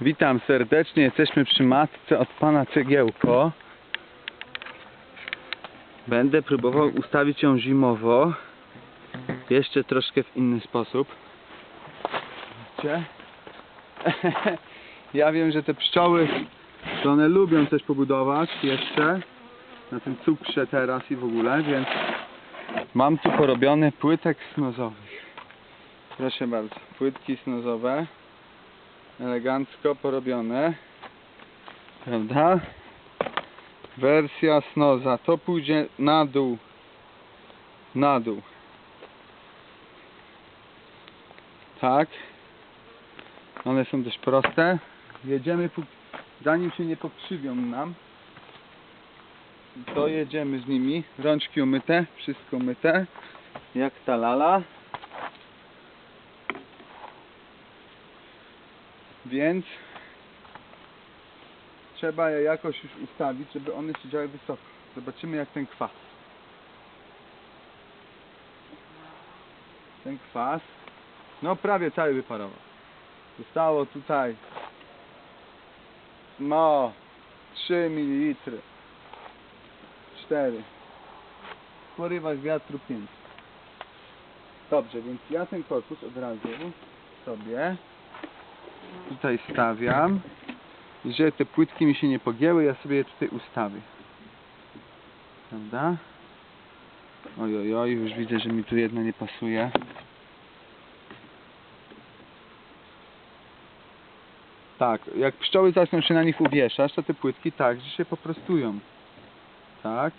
Witam serdecznie, jesteśmy przy matce od pana Cegiełko. Będę próbował ustawić ją zimowo. Jeszcze troszkę w inny sposób. Widzicie? Ja wiem, że te pszczoły, to one lubią coś pobudować jeszcze. Na tym cukrze teraz i w ogóle, więc mam tu porobione płytek snozowych. Proszę bardzo, płytki snozowe elegancko porobione. Prawda? Wersja snoza. To pójdzie na dół. Na dół. Tak. One są dość proste. Jedziemy, zanim się nie pokrzywią nam. To jedziemy z nimi. Rączki umyte, wszystko umyte. Jak ta lala. Więc trzeba je jakoś już ustawić, żeby one siedziały wysoko. Zobaczymy jak ten kwas. Ten kwas, no prawie cały wyparował. Zostało tutaj, no, 3 ml. 4. W porywach wiatru 5. Dobrze, więc ja ten korpus od razu sobie tutaj stawiam i żeby te płytki mi się nie pogięły, ja sobie je tutaj ustawię. Prawda? Oj, oj, oj, już widzę, że mi tu jedna nie pasuje. Tak, jak pszczoły zaczną się na nich uwieszać, to te płytki tak, że się poprostują. Tak.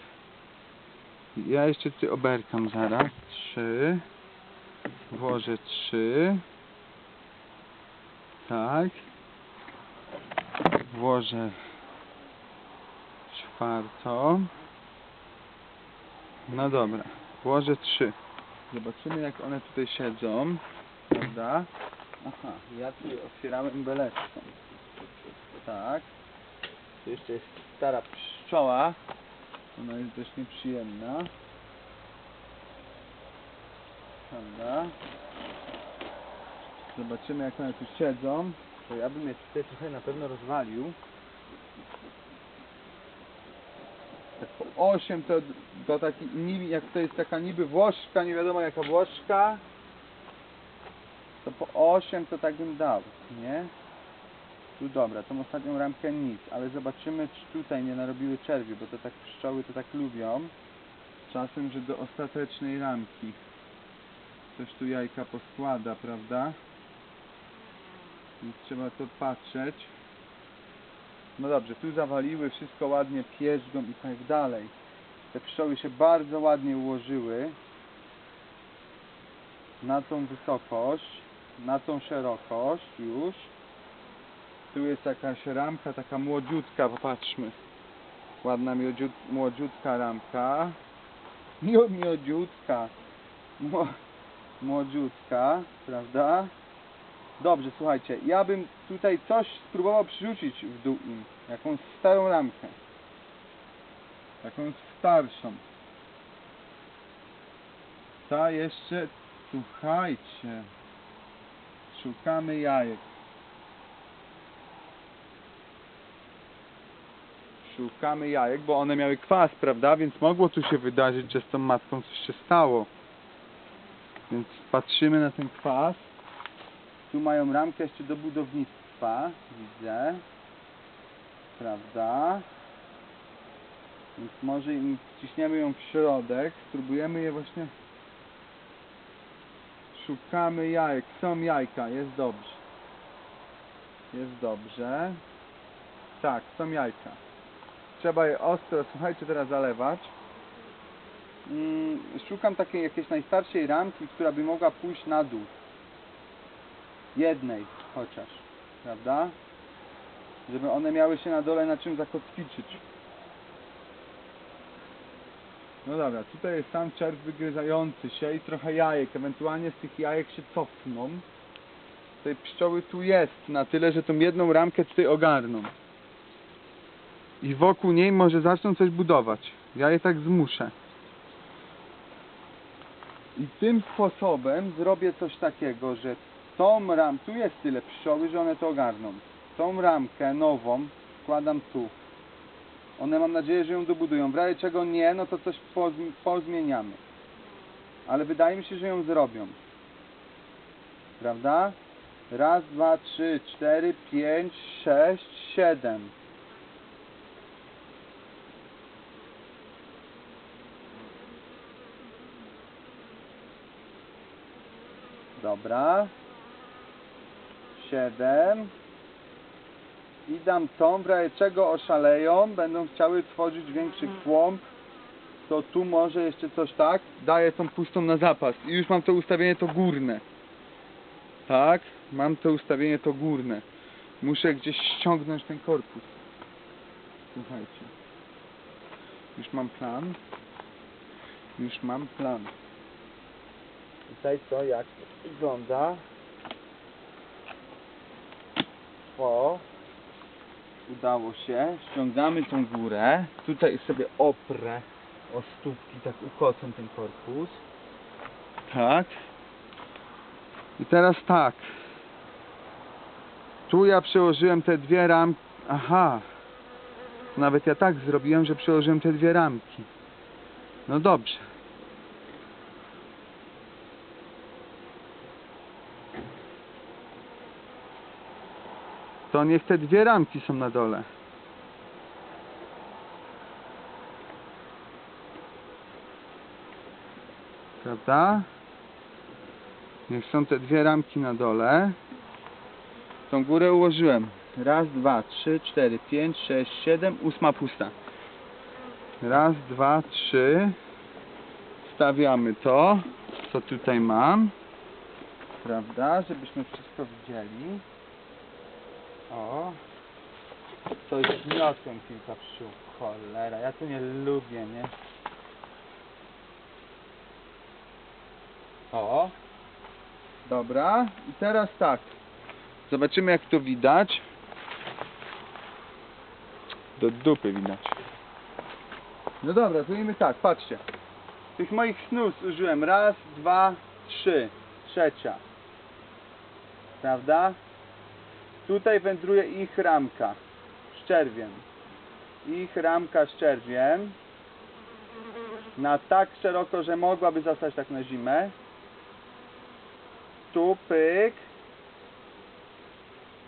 Ja jeszcze ty oberkam zaraz. Trzy. Włożę trzy. Tak. Włożę czwartą. No dobra, włożę trzy. Zobaczymy jak one tutaj siedzą. Prawda? Aha, ja tu otwierałem beleczką. Tak. Tu jeszcze jest stara pszczoła. Ona jest dość nieprzyjemna. Prawda? Zobaczymy jak one tu siedzą. To ja bym je tutaj trochę na pewno rozwalił. Tak po 8 to, to taki jak to jest taka niby włoszka, nie wiadomo jaka włoszka. To po 8 to tak bym dał, nie? Tu dobra, tą ostatnią ramkę nic, ale zobaczymy czy tutaj nie narobiły czerwi, bo to tak pszczoły to tak lubią. Czasem, że do ostatecznej ramki ktoś tu jajka poskłada, prawda? Więc trzeba to patrzeć. No dobrze, tu zawaliły, wszystko ładnie pierzgą i tak dalej. Te pszczoły się bardzo ładnie ułożyły na tą wysokość, na tą szerokość już. Tu jest jakaś ramka, taka młodziutka, popatrzmy. Ładna miodziut, młodziutka ramka. Mio, miodziutka. Mło, młodziutka, prawda? Dobrze, słuchajcie, ja bym tutaj coś spróbował przerzucić w dół im. Jakąś starą ramkę. Jakąś starszą. Ta jeszcze, słuchajcie, szukamy jajek. Szukamy jajek, bo one miały kwas, prawda? Więc mogło tu się wydarzyć, że z tą matką coś się stało. Więc patrzymy na ten kwas. Tu mają ramkę jeszcze do budownictwa, widzę. Prawda? Więc może im wciśniemy ją w środek, spróbujemy je właśnie... Szukamy jajek, są jajka, jest dobrze. Jest dobrze. Tak, są jajka. Trzeba je ostro, słuchajcie, teraz zalewać. Mm, szukam takiej jakiejś najstarszej ramki, która by mogła pójść na dół. Jednej chociaż, prawda? Żeby one miały się na dole na czym zakotwiczyć. No dobra, tutaj jest sam czerw wygryzający się i trochę jajek. Ewentualnie z tych jajek się cofną. Tej pszczoły tu jest na tyle, że tą jedną ramkę tutaj ogarną. I wokół niej może zaczną coś budować. Ja je tak zmuszę. I tym sposobem zrobię coś takiego, że tą ram, tu jest tyle pszczoły, że one to ogarną. tą ramkę nową wkładam tu. One mam nadzieję, że ją dobudują. W razie czego nie, no to coś pozm- pozmieniamy. Ale wydaje mi się, że ją zrobią. Prawda? Raz, dwa, trzy, cztery, pięć, sześć, siedem. Dobra. Siedem. I dam tą, w razie czego oszaleją, będą chciały tworzyć większy kłąb, to tu może jeszcze coś tak, daję tą pustą na zapas. I już mam to ustawienie to górne. Tak, mam to ustawienie to górne. Muszę gdzieś ściągnąć ten korpus. Słuchajcie. Już mam plan. Już mam plan. Tutaj to jak wygląda. O. Udało się. Ściągamy tą górę. Tutaj sobie oprę o stópki, tak ukocę ten korpus. Tak. I teraz tak. Tu ja przełożyłem te dwie ramki. Aha. Nawet ja tak zrobiłem, że przełożyłem te dwie ramki. No dobrze. To niech te dwie ramki są na dole. Prawda? Niech są te dwie ramki na dole. Tą górę ułożyłem. Raz, dwa, trzy, cztery, pięć, sześć, siedem, ósma pusta. Raz, dwa, trzy. Stawiamy to, co tutaj mam. Prawda? Żebyśmy wszystko widzieli. O. Coś zniosłem kilka pszczół. Cholera, ja tu nie lubię, nie? O. Dobra. I teraz tak. Zobaczymy jak to widać. Do dupy widać. No dobra, zrobimy tak, patrzcie. Tych moich snus użyłem raz, dwa, trzy. Trzecia. Prawda? Tutaj wędruje ich ramka z czerwiem. Ich ramka z czerwiem. Na tak szeroko, że mogłaby zostać tak na zimę. Tu pyk.